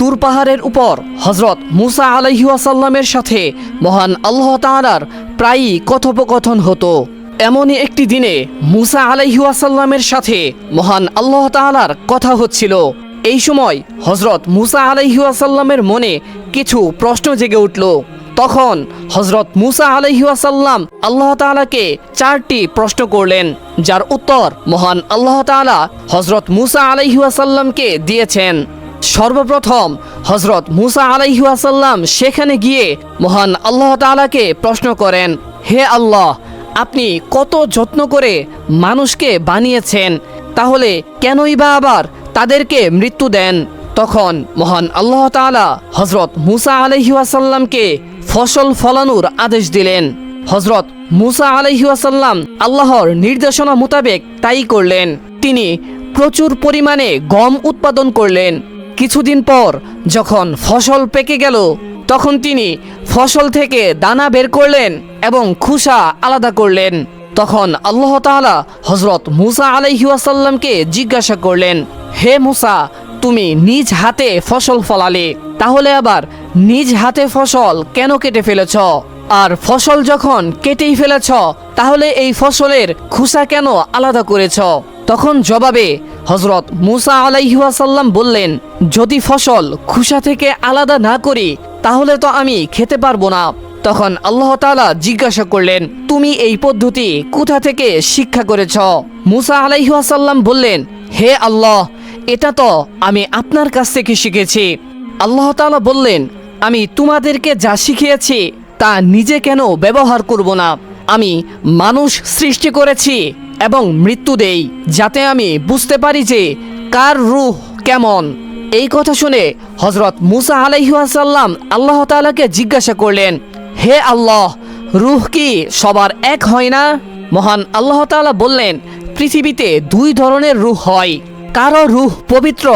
তুর পাহাড়ের উপর হজরত মুসা আলাইহাসাল্লামের সাথে মহান আল্লাহ তাআলার প্রায়ই কথোপকথন হতো। এমনই একটি দিনে মুসা আলাইহাসাল্লামের সাথে মহান আল্লাহ তাআলার কথা হচ্ছিল। এই সময় হজরত মুসা আলাইহাসাল্লামের মনে কিছু প্রশ্ন জেগে উঠল। তখন হজরত মুসা আলহিউসাল্লাম আল্লাহ তাআলাকে চারটি প্রশ্ন করলেন, যার উত্তর মহান আল্লাহ তাআলা হজরত মুসা আলহিউসাল্লামকে দিয়েছেন। সর্বপ্রথম হজরত মুসা আলাইহাসাল্লাম সেখানে গিয়ে মহান আল্লাহ তাআলাকে প্রশ্ন করেন, হে আল্লাহ, আপনি কত যত্ন করে মানুষকে বানিয়েছেন, তাহলে কেনই বা আবার তাদেরকে মৃত্যু দেন? তখন মহান আল্লাহ তাআলা হজরত মুসা আলহিউসাল্লামকে ফসল ফলানোর আদেশ দিলেন। হজরত মুসা আলহিউসাল্লাম আল্লাহর নির্দেশনা মোতাবেক তাই করলেন। তিনি প্রচুর পরিমাণে গম উৎপাদন করলেন। কিছুদিন পর যখন ফসল পেকে গেল, তখন তিনি ফসল থেকে দানা বের করলেন এবং খুসা আলাদা করলেন। তখন আল্লাহ তাআলা হজরত মুসা আলাইহাসাল্লামকে জিজ্ঞাসা করলেন, হে মুসা, তুমি নিজ হাতে ফসল ফলালে, তাহলে আবার নিজ হাতে ফসল কেন কেটে ফেলেছ? আর ফসল যখন কেটেই ফেলেছ, তাহলে এই ফসলের খুসা কেন আলাদা করেছ? তখন জবাবে হজরত মুসা আলাইহাসাল্লাম বললেন, যদি ফসল খুসা থেকে আলাদা না করি, তাহলে তো আমি খেতে পারব না। তখন আল্লাহ তাআলা জিজ্ঞাসা করলেন, তুমি এই পদ্ধতি কোথা থেকে শিক্ষা করেছ? মুসা আলাইহাসাল্লাম বললেন, হে আল্লাহ, এটা তো আমি আপনার কাছ থেকে শিখেছি। আল্লাহ তাআলা বললেন, আমি তোমাদেরকে যা শিখিয়েছি, তা নিজে কেন ব্যবহার করব না? আমি মানুষ সৃষ্টি করেছি এবং মৃত্যু দেই, যাতে আমি বুঝতে পারি যে কার রুহ কেমন। এই কথা শুনে হজরত মুসা আলাইহাসাল্লাম আল্লাহ তাআলাকে জিজ্ঞাসা করলেন, হে আল্লাহ, রুহ কি সবার এক হয় না? মহান আল্লাহ তাআলা বললেন, পৃথিবীতে দুই ধরনের রুহ হয়। কারও রুহ পবিত্র,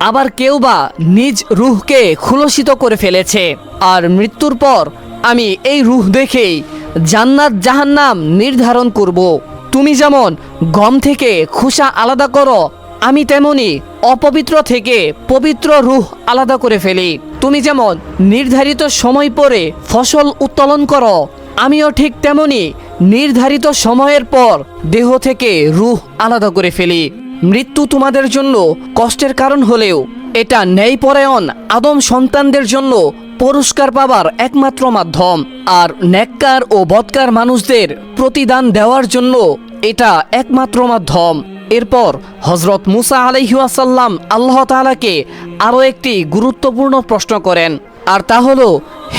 আবার কেউ বা নিজ রুহকে খুলসিত করে ফেলেছে। আর মৃত্যুর পর আমি এই রুহ দেখেই জান্নাত জাহান্নাম নির্ধারণ করব। তুমি যেমন গম থেকে খুসা আলাদা করো, আমি তেমনি অপবিত্র থেকে পবিত্র রুহ আলাদা করে ফেলি। তুমি যেমন নির্ধারিত সময় পরে ফসল উত্তোলন করো, আমিও ঠিক তেমনি নির্ধারিত সময়ের পর দেহ থেকে রুহ আলাদা করে ফেলি। মৃত্যু তোমাদের জন্য কষ্টের কারণ হলেও এটা ন্যায়পরায়ণ আদম সন্তানদের জন্য পুরস্কার পাবার একমাত্র মাধ্যম। আর ন্যাক্কার ও বৎকার মানুষদের প্রতিদান দেওয়ার জন্য এটা একমাত্র মাধ্যম। এরপর হজরত মুসা আলাইহাসাল্লাম আল্লাহ তাআলাকে আরও একটি গুরুত্বপূর্ণ প্রশ্ন করেন। আর তা হলো,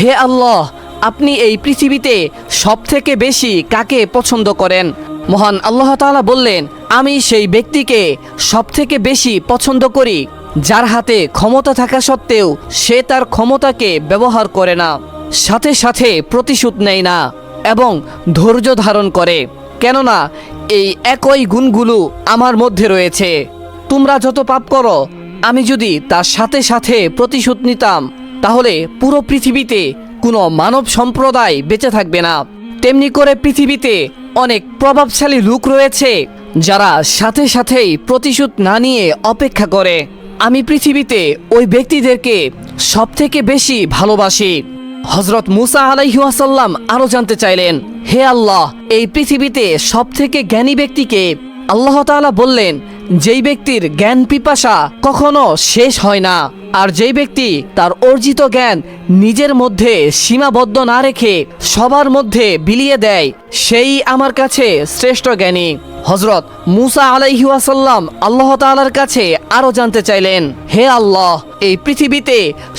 হে আল্লাহ, আপনি এই পৃথিবীতে সবথেকে বেশি কাকে পছন্দ করেন? মহান আল্লাহ তালা বললেন, আমি সেই ব্যক্তিকে সবথেকে বেশি পছন্দ করি, যার হাতে ক্ষমতা থাকা সত্ত্বেও সে তার ক্ষমতাকে ব্যবহার করে না, সাথে সাথে প্রতিশোধ নেয় না এবং ধৈর্য ধারণ করে। কেননা, এই একই গুণগুলো আমার মধ্যে রয়েছে। তোমরা যত পাপ করো, আমি যদি তার সাথে সাথে প্রতিশোধ নিতাম, তাহলে পুরো পৃথিবীতে কোনো মানব সম্প্রদায় বেঁচে থাকবে না। তেমনি করে পৃথিবীতে অনেক প্রভাবশালী লোক রয়েছে, যারা সাথে সাথেই প্রতিশোধ না নিয়ে অপেক্ষা করে। আমি পৃথিবীতে ওই ব্যক্তিদেরকে সবথেকে বেশি ভালোবাসি। হজরত মুসা আলাইহাসাল্লাম আরও জানতে চাইলেন, হে আল্লাহ, এই পৃথিবীতে সব থেকে জ্ঞানী ব্যক্তিকে আল্লাহ তাআলা বললেন, যেই ব্যক্তির জ্ঞান পিপাসা কখনো শেষ হয় না, আর যেই ব্যক্তি তার অর্জিত জ্ঞান নিজের মধ্যে সীমাবদ্ধ না রেখে সবার মধ্যে বিলিয়ে দেয়, সেই আমার কাছে শ্রেষ্ঠ জ্ঞানী। হজরত মুসা আলাইহাসাল্লাম আল্লাহ তাআলার কাছে আরও জানতে চাইলেন, হে আল্লাহ, এই পৃথিবীতে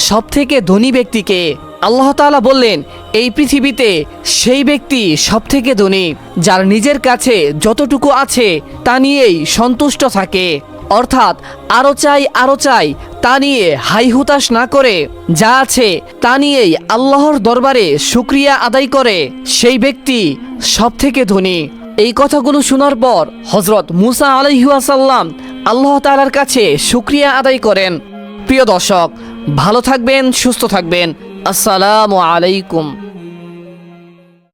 সবথেকে ধনী ব্যক্তিকে আল্লাহ তাআলা বললেন, এই পৃথিবীতে সেই ব্যক্তি সবথেকে ধনী, যার নিজের কাছে যতটুকু আছে তা নিয়েই সন্তুষ্ট থাকে। অর্থাৎ আরও চাই আরও চাই, তা নিয়ে হাই হুতাশ না করে যা আছে তা নিয়েই আল্লাহর দরবারে শুক্রিয়া আদায় করে সেই ব্যক্তি সবথেকে ধনী। এই কথাগুলো শোনার পর হজরত মুসা আলহিহাসাল্লাম আল্লাহ তাআলার কাছে শুক্রিয়া আদায় করেন। প্রিয় দর্শক, ভালো থাকবেন, সুস্থ থাকবেন। আসসালামু আলাইকুম